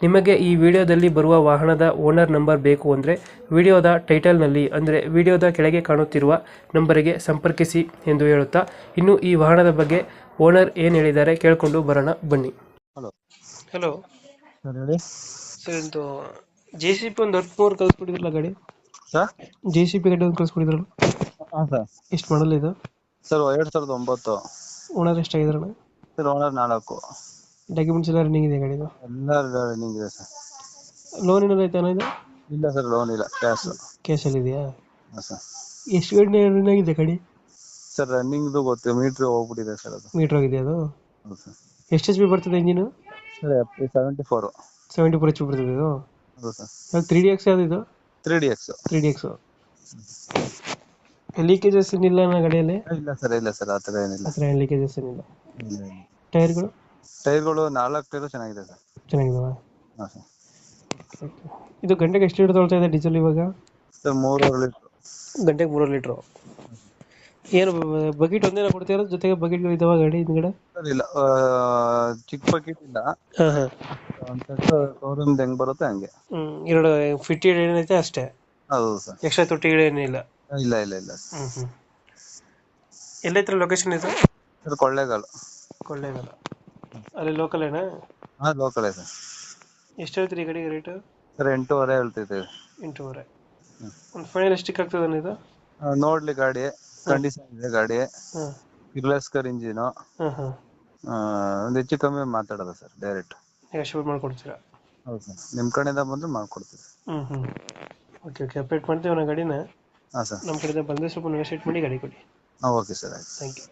ನಿಮಗೆ ಈ ವಿಡಿಯೋದಲ್ಲಿ ಬರುವ ವಾಹನದ ಓನರ್ ನಂಬರ್ ಬೇಕು ಅಂದರೆ ವಿಡಿಯೋದ ಟೈಟಲ್ನಲ್ಲಿ ಅಂದರೆ ವಿಡಿಯೋದ ಕೆಳಗೆ ಕಾಣುತ್ತಿರುವ ನಂಬರಿಗೆ ಸಂಪರ್ಕಿಸಿ ಎಂದು ಹೇಳುತ್ತಾ ಇನ್ನು ಈ ವಾಹನದ ಬಗ್ಗೆ ಓನರ್ ಏನು ಹೇಳಿದ್ದಾರೆ ಕೇಳಿಕೊಂಡು ಬರೋಣ ಬನ್ನಿ. ಹಲೋ. ಹಲೋ. ಸರ್ ಹೇಳಿ. ಸರ್ ಇದು ಜೆ ಸಿ ಪಿ ಒಂದು ಹತ್ತು ಕಳಿಸ್ಬಿಟ್ಟಿದ್ರಲ್ಲ ಗಾಡಿ? ಸರ್? ಜೆ ಸಿ ಪಿ ಗಾಡಿ ಒಂದು ಕಳಿಸ್ಬಿಟ್ಟಿದ್ರಲ್ಲ ಹಾಂ ಸರ್. ಎಷ್ಟು ಮಾಡಲ್ಲ ಇದು? ಸರ್ ಎರಡು ಸಾವಿರದ ಒಂಬತ್ತು. ಓನರ್ ಎಷ್ಟಾಗಿದ್ರಲ್ಲ ಸರ್ ಓನರ್ ನಾಲ್ಕು. ಡಾಕ್ಯುಮೆಂಟ್ಸ್ ಎಲ್ಲ ರನ್ನಿಂಗ್ ಇದೆ ಗಾಡಿದು? ಎಲ್ಲ ರನ್ನಿಂಗ್ ಇದೆ ಸರ್. ಲೋನ್ ಏನಾದ್ರು ಐತೆ ಇದು? ಇಲ್ಲ ಸರ್ ಲೋನ್ ಇಲ್ಲ ಕ್ಯಾಶ್ ಕ್ಯಾಶಲ್ಲಿ ಇದೆಯಾ? ಹಾಂ ಸರ್. ಎಷ್ಟು ಗಂಟೆ ರನ್ ಆಗಿದೆ ಗಾಡಿ? ಸರ್ ರನ್ನಿಂಗ್ದು ಗೊತ್ತು ಮೀಟ್ರ್ ಹೋಗ್ಬಿಟ್ಟಿದೆ ಸರ್ ಅದು. ಮೀಟರ್ ಆಗಿದೆ ಅದು? ಹೌದು ಸರ್. ಎಷ್ಟು ಎಚ್ ಪಿ ಬರ್ತದೆ engine sir seventy four seventy four H P ಬರ್ತದೆ ಇದು? ಹೌದು ಸರ್. ಇವಾಗ ತ್ರೀ ಡಿ ಎಕ್ಸ್ ಯಾವ್ದು ಇದು? Three D X three D X leakages ಏನಿಲ್ಲ ನನ್ನ ಗಾಡಿಯಲ್ಲಿ? ಇಲ್ಲ ಸರ್ ಇಲ್ಲ ಸರ್ ಆ ಥರ ಏನಿಲ್ಲ. ಆ ಥರ ಏನು ಲೀಕೇಜಸ್ ಏನಿಲ್ಲ. ಟೈರ್ಗಳು ಟೈರ್ಗಳು ನಾಲ್ಕು ಟೈರು ಚೆನ್ನಾಗಿದೆ ಸರ್. ಚೆನ್ನಾಗಿದಾವ? ಹಾಂ ಸರ್. ಇದು ಗಂಟೆಗೆ ಎಷ್ಟು ಲೀಟರ್ ತಗೊಳ್ತಾ ಇದೆ ಡೀಸೆಲ್ ಇವಾಗ? ಸರ್ ಮೂರುವರೆ ಲೀಟ್ರು. ಗಂಟೆಗೆ ಮೂರು ಲೀಟ್ರು. ಏನು ಬಕೆಟ್ ಒಂದೇನ ಕೊಡ್ತೀರ ಜೊತೆಗೆ ಬಕೆಟ್ಗಳು ಇದಾವ ಗಾಡಿ ಹಿಂದ್ಗಡೆ? ಸರ್ ಇಲ್ಲ ಆ, ಚಿಕ್ಕ ಬಕೆಟ್ ಇಲ್ಲ. ಹಾಂ ಹಾಂ. ಶೋರೂಮ್ದು ಹೆಂಗೆ ಬರುತ್ತೆ ಹಂಗೆ. ಹ್ಞೂ ಎರಡು ಫಿಟ್ಟಿ ಏನೈತೆ ಅಷ್ಟೇ. ಹೌದು ಸರ್. ಎಕ್ಸ್ಟ್ರಾ ತೊಟ್ಟಿಗಳು ಏನಿಲ್ಲ ಇಲ್ಲ? ಇಲ್ಲ ಇಲ್ಲ ಹ್ಞೂ ಹ್ಞೂ ಎಲ್ಲೈತ್ರ ಲೊಕೇಶನ್ ಇದು? ಸರ್ ಕೊಳ್ಳೇಗಾಲ. ಕೊಳ್ಳೇಗಾಲ. ಅಲ್ಲಿ ಲೋಕಲ್ ಏನಾ? ಹಾ ಲೋಕಲೇ ಸರ್ ಎಷ್ಟು ಹೇಳ್ತೀರಿ ಈ ಗಾಡಿಗೆ ರೇಟ್ ಸರ್ ಎಂಟೂವರೆ ಹೇಳ್ತಿದ್ದೀವಿ. ಎಂಟೂವರೆ. ಹ್ಮ್. ಒಂದು ಫೈನಲ್ ಎಷ್ಟಕ್ಕೆ ಆಗ್ತದೆ ಇದು? ಆ, ನೋಡ್ಲಿ ಗಾಡಿ. ಕಂಡೀಷನ್ ಇದೆ ಗಾಡಿ. ಹಾಂ. ಕಿರ್ಲಸ್ಕರ್ ಇಂಜಿನು ಹಾಂ ಹಾಂ. ಒಂದು ಹೆಚ್ಚು ಕಮ್ಮಿ ಮಾತಾಡೋದು ಸರ್ ಡೈರೆಕ್ಟ್ ಶೂಟ್ ಮಾಡ್ಕೊಡ್ತೀರಾ? ಹೌದು ಸರ್. ನಿಮ್ಮ ಕಡೆಯಿಂದ ಬಂದ್ರೆ ಮಾಡ್ಕೊಡ್ತೀವಿ. ಹ್ಞೂ ಹ್ಞೂ ಓಕೆ ಓಕೆ ಅಪ್ಡೇಟ್ ಮಾಡ್ತೀವಿ ನಾ ಗಾಡಿನ. ಹಾಂ ಸರ್. ನಮ್ಮ ಕಡೆಯಿಂದ ಬಂದರೆ ಸ್ವಲ್ಪ ನೆಗೋಷಿಯೇಟ್ ಮಾಡಿ ಗಾಡಿ ಕೊಡಿ. ಹಾಂ ಓಕೆ ಸರ್ ಆಯ್ತು. Thank you